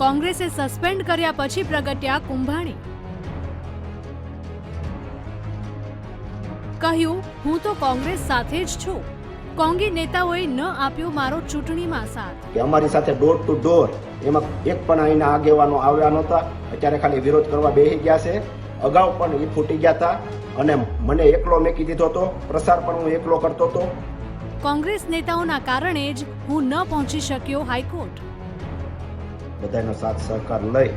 કોંગ્રેસે સસ્પેન્ડ કર્યા પછી પ્રગટ્યા કુંભાણી. કહ્યું હું તો કોંગ્રેસ સાથે જ છું. કોંગી નેતાઓએ ન આપ્યો મારો ચૂંટણીમાં સાથ. કે અમારી સાથે ડોર ટુ ડોર એમાં એક પણ અહીંના આગેવાનો આવ્યા નહોતા. અત્યારે ખાલી વિરોધ કરવા બેસી ગયા છે. અગાઉ પણ એ ફૂટી ગયા હતા અને મને એકલો મેકી દીધો હતો. પ્રસાર પણ હું એકલો કરતો હતો. કોંગ્રેસ નેતાઓના કારણે જ હું ન પહોંચી શક્યો હાઈકોર્ટ. બધાનો સાથ સહકાર લઈ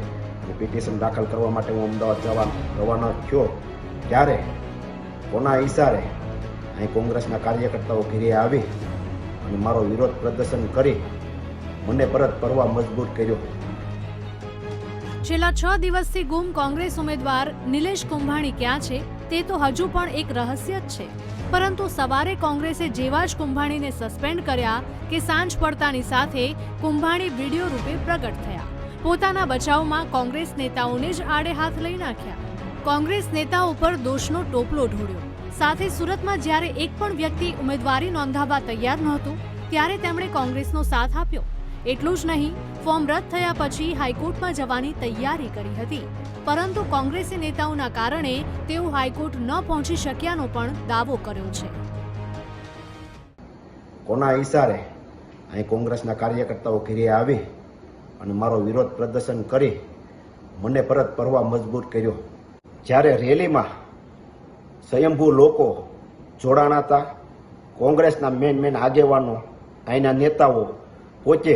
અને પિટિશન દાખલ કરવા માટે હું અમદાવાદ જવા રવાના થયો. ત્યારે કોના ઈશારે અહીં કોંગ્રેસના કાર્યકર્તાઓ ઘેરે આવી અને મારો વિરોધ પ્રદર્શન કરી મને પરત ફરવા મજબૂર કર્યો. છેલ્લા છ દિવસથી ગુમ કોંગ્રેસ ઉમેદવાર નિલેશ કુંભાણી ક્યાં છે? તે તો હજુ પણ એક રહસ્ય જ છે. પરંતુ સવારે કોંગ્રેસે જેવા જ કુંભાણીને સસ્પેન્ડ કર્યા કે સાંજ પડતાની સાથે કુંભાણી વીડિયો રૂપે પ્રગટ થયા. પોતાના બચાવમાં કોંગ્રેસ નેતાઓને જ આડે હાથ લઈ નાખ્યા. કોંગ્રેસ નેતાઓ પર દોષનો ટોપલો ઢોળ્યો. સાથે સુરતમાં જ્યારે એક પણ વ્યક્તિ ઉમેદવારી નોંધાવવા તૈયાર નહોતું, ત્યારે તેમણે કોંગ્રેસનો સાથ આપ્યો. એટલું જ નહીં, ફોર્મ રદ થયા પછી હાઈકોર્ટમાં જવાની તૈયારી કરી હતી. પરંતુ કોંગ્રેસી નેતાઓના કારણે તેઓ હાઈકોર્ટ ન પહોંચી શક્યાનો પણ દાવો કર્યો છે. કોના ઈશારે અહીં કોંગ્રેસના કાર્યકર્તાઓ ઘેરે આવી અને મારો વિરોધ પ્રદર્શન કરી મને પરત ફરવા મજબૂર કર્યો. જ્યારે રેલીમાં સ્વયંભૂ લોકો જોડાણા હતા, કોંગ્રેસના મેન મેન આગેવાનો અહીંના નેતાઓ પોતે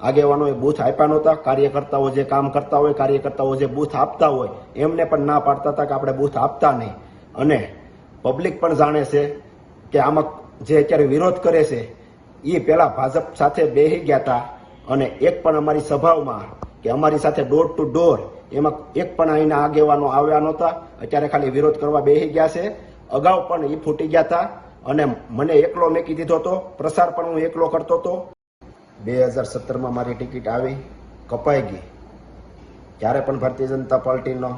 આગેવાનોએ બૂથ આપ્યા નહોતા, કાર્યકર્તાઓ જે કામ કરતા હોય, કાર્યકર્તાઓ જે બૂથ આપતા હોય, એમને પણ ના પાડતા હતા કે આપણે બૂથ આપતા નહીં. અને પબ્લિક પણ જાણે છે કે આમાં જે અત્યારે વિરોધ કરે છે, એ પહેલાં ભાજપ સાથે બેસી ગયા હતા અને એક પણ અમારી સભાઓમાં કે અમારી સાથે ડોર ટુ ડોર એમાં એક પણ અહીંના આગેવાનો આવ્યા નહોતા. અત્યારે ખાલી વિરોધ કરવા બેસી ગયા છે. અગાઉ પણ એ ફૂટી ગયા હતા અને મને એકલો મેકી દીધો હતો, પ્રસાર પણ હું એકલો કરતો હતો. બે હજાર સત્તરમાં મારી ટિકિટ આવી, કપાઈ ગઈ. ત્યારે પણ ભારતીય જનતા પાર્ટીનો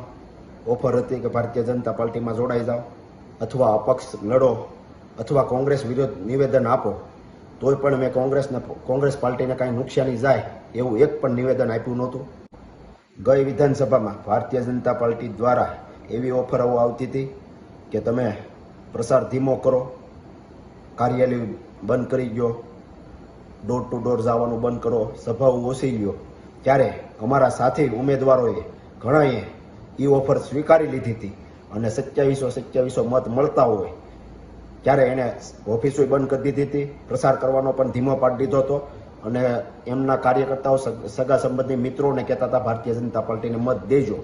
ઓફર હતી કે ભારતીય જનતા પાર્ટીમાં જોડાઈ જાઓ, અથવા અપક્ષ લડો, અથવા કોંગ્રેસ વિરુદ્ધ નિવેદન આપો, તોય પણ મેં કોંગ્રેસને કોંગ્રેસ પાર્ટીને કાંઈ નુકસાની જાય એવું એક પણ નિવેદન આપ્યું નહોતું. ગઈ વિધાનસભામાં ભારતીય જનતા પાર્ટી દ્વારા એવી ઓફરો આવતી હતી કે તમે પ્રસાર ધીમો કરો, કાર્યાલય બંધ કરી દો ડોર ટુ ડોર જવાનું બંધ કરો. સભાઓ ઓછી લ્યો ત્યારે અમારા સાથી ઉમેદવારોએ ઘણાએ એ ઓફર સ્વીકારી લીધી હતી અને સત્યાવીસો સત્યાવીસો મત મળતા હોય. ત્યારે એણે ઓફિસો બંધ કરી દીધી હતી. પ્રસાર કરવાનો પણ ધીમો પાડી દીધો હતો અને એમના કાર્યકર્તાઓ સગા સંબંધી મિત્રોને કહેતા હતા, ભારતીય જનતા પાર્ટીને મત દેજો.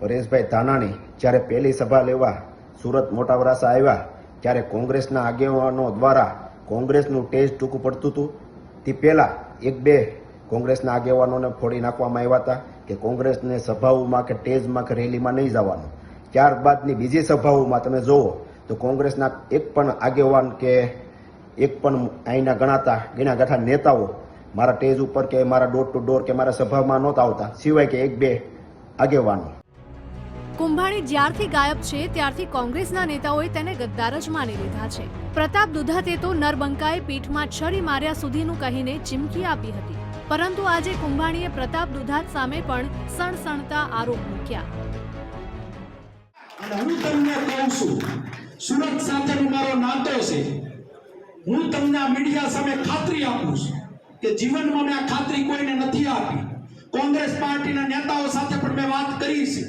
પરેશભાઈ ધાનાણી જ્યારે પહેલી સભા લેવા સુરત મોટા વરાસા આવ્યા, ત્યારે કોંગ્રેસના આગેવાનો દ્વારા કોંગ્રેસનું ટેજ ટૂંકું પડતું હતું. તે પહેલાં એક બે કોંગ્રેસના આગેવાનોને ફોડી નાખવામાં આવ્યા હતા કે કોંગ્રેસને સભાઓમાં કે ટેજમાં કે રેલીમાં નહીં જવાનું. ત્યારબાદની બીજી સભાઓમાં તમે જુઓ તો કોંગ્રેસના એક પણ આગેવાન કે એક પણ અહીંના ગણાતા ગણા ગાંઠા નેતાઓ મારા ટેજ ઉપર કે મારા ડોર ટુ ડોર કે મારા સભામાં નહોતા આવતા. સિવાય કે એક બે આગેવાનો. કુંભાણી જ્યારથી ગાયબ છે, ત્યારથી કોંગ્રેસના નેતાઓએ તેને ગદ્દાર જ માની લીધા છે. પ્રતાપ દુધાતે તો નરબંકાએ પીઠમાં છરી માર્યા સુધીનું કહીને ચીમકી આપી હતી. પરંતુ આજે કુંભાણીએ પ્રતાપ દુધાત સામે પણ સણસણતા આરોપ મૂક્યા. હું તમને કહું છું, સુરત સાથેનો મારો નાતો છે. હું તમને મીડિયા સામે ખાતરી આપું છું કે જીવનમાં મેં આ ખાતરી કોઈને નથી આપી. કોંગ્રેસ પાર્ટીના નેતાઓ સાથે પણ મેં વાત કરી છે.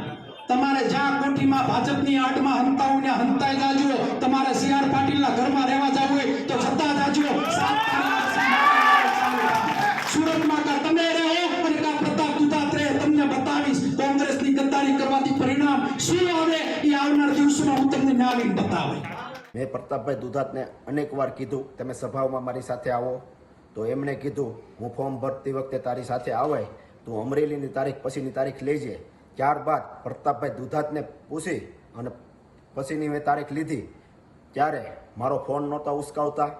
તમારે જ્યાં કોઠીમાં ભાજપની આડમાં હંતાઓને હંતાઈ જાજો, તમારે સીઆર પાટીલના ઘરમાં રહેવા જવું હોય તો જતા જાજો. સુરતમાં કા તમે રહો અને કા પ્રતાપ દુધાત તમને બતાવીશ કોંગ્રેસની ગદ્દારી કરવાથી પરિણામ શું આવે એ આવનાર દિવસોમાં હું તમને નાવીને બતાવે મેં પ્રતાપભાઈ દુધાતને અનેકવાર કીધું, તમે સભાઓમાં મારી સાથે આવો. તો એમણે કીધું, હું ફોર્મ ભરતી વખતે તારી સાથે આવે, તું અમરેલીની તારીખ પછીની તારીખ લેજે. ત્યારબાદ પ્રતાપભાઈ દુધાતને પૂછી અને પછીની મેં તારીખ લીધી, ત્યારે મારો ફોન નહોતા ઉસકાવતા.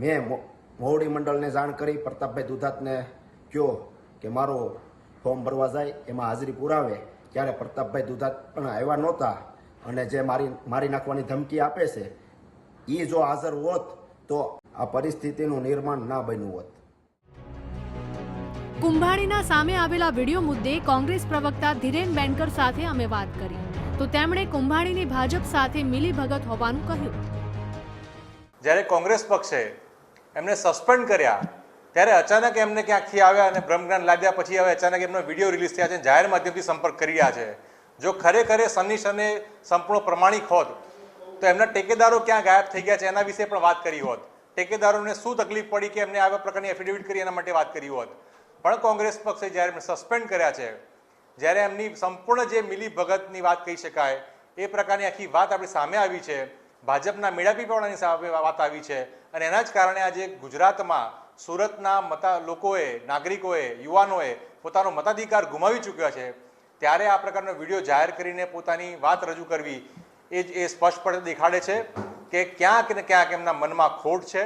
મેં મોવડી મંડળને જાણ કરી, પ્રતાપભાઈ દુધાતને કહ્યો કે મારો ફોર્મ ભરવા જાય, એમાં હાજરી પુરાવે. ત્યારે પ્રતાપભાઈ દુધાત પણ આવ્યા નહોતા અને જે મારી મારી નાખવાની ધમકી આપે છે એ જો હાજર હોત તો આ પરિસ્થિતિનું નિર્માણ ના બન્યું હોત. કુંભાણીના સામે આવેલા વીડિયો મુદ્દે કોંગ્રેસ પ્રવક્તા ધીરેન બેનકર સાથે અમે વાત કરી. તો તેમણે કુંભાણીની ભાજપ સાથે મિલીભગત હોવાનું કહ્યું. જ્યારે કોંગ્રેસ પક્ષે એમને સસ્પેન્ડ કર્યા, ત્યારે અચાનક એમને ક્યાંકથી આવ્યા અને બ્રહ્મજ્ઞાન લાદ્યા, પછી હવે અચાનક એમનો વીડિયો રિલીઝ થયા છે જાહેર માધ્યમથી સંપર્ક કરી રહ્યા છે. જો ખરેખર એ સનીશ અને સંપૂર્ણ પ્રમાણિક હોત, તો એમના ટેકેદારો ક્યાં ગાયબ થઈ ગયા છે એના વિશે પણ વાત કરી હોત. ટેકેદારોને શું તકલીફ પડી કે એમને આવા પ્રકારની એફિડેવિટ કરી એના માટે વાત કરી હોત. પણ કોંગ્રેસ પક્ષે જ્યારે એમને સસ્પેન્ડ કર્યા છે, જ્યારે એમની સંપૂર્ણ જે મિલી ભગતની વાત કહી શકાય, એ પ્રકારની આખી વાત આપણી સામે આવી છે. ભાજપના મેળાપીપણાની સામે વાત આવી છે અને એના જ કારણે આજે ગુજરાતમાં સુરતના મતા લોકોએ, નાગરિકોએ, યુવાનોએ પોતાનો મતાધિકાર ગુમાવી ચૂક્યા છે. ત્યારે આ પ્રકારનો વીડિયો જાહેર કરીને પોતાની વાત રજૂ કરવી એ જ એ સ્પષ્ટપણે દેખાડે છે કે ક્યાંક ને ક્યાંક એમના મનમાં ખોટ છે.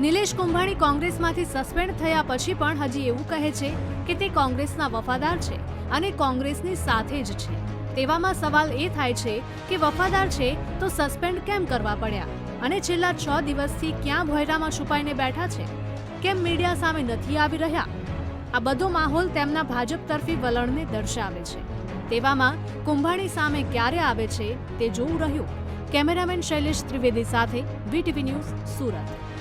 નિલેશ કુંભાણી કોંગ્રેસમાંથી સસ્પેન્ડ થયા પછી પણ હજી એવું કહે છે કે તે કોંગ્રેસના વફાદાર છે અને કોંગ્રેસની સાથે જ છે. તેવામાં સવાલ એ થાય છે કે વફાદાર છે તો સસ્પેન્ડ કેમ કરવા પડ્યા? અને છેલ્લા છ દિવસથી ક્યાં ભોયરામાં છુપાઈને બેઠા છે? કેમ મીડિયા સામે નથી આવી રહ્યા? આ બધો માહોલ તેમના ભાજપ તરફી વલણને દર્શાવે છે. તેવામાં કુંભાણી સામે ક્યારે આવે છે તે જોવું રહ્યું. કેમેરામેન શૈલેષ ત્રિવેદી સાથે વીટીવી ન્યૂઝ સુરત.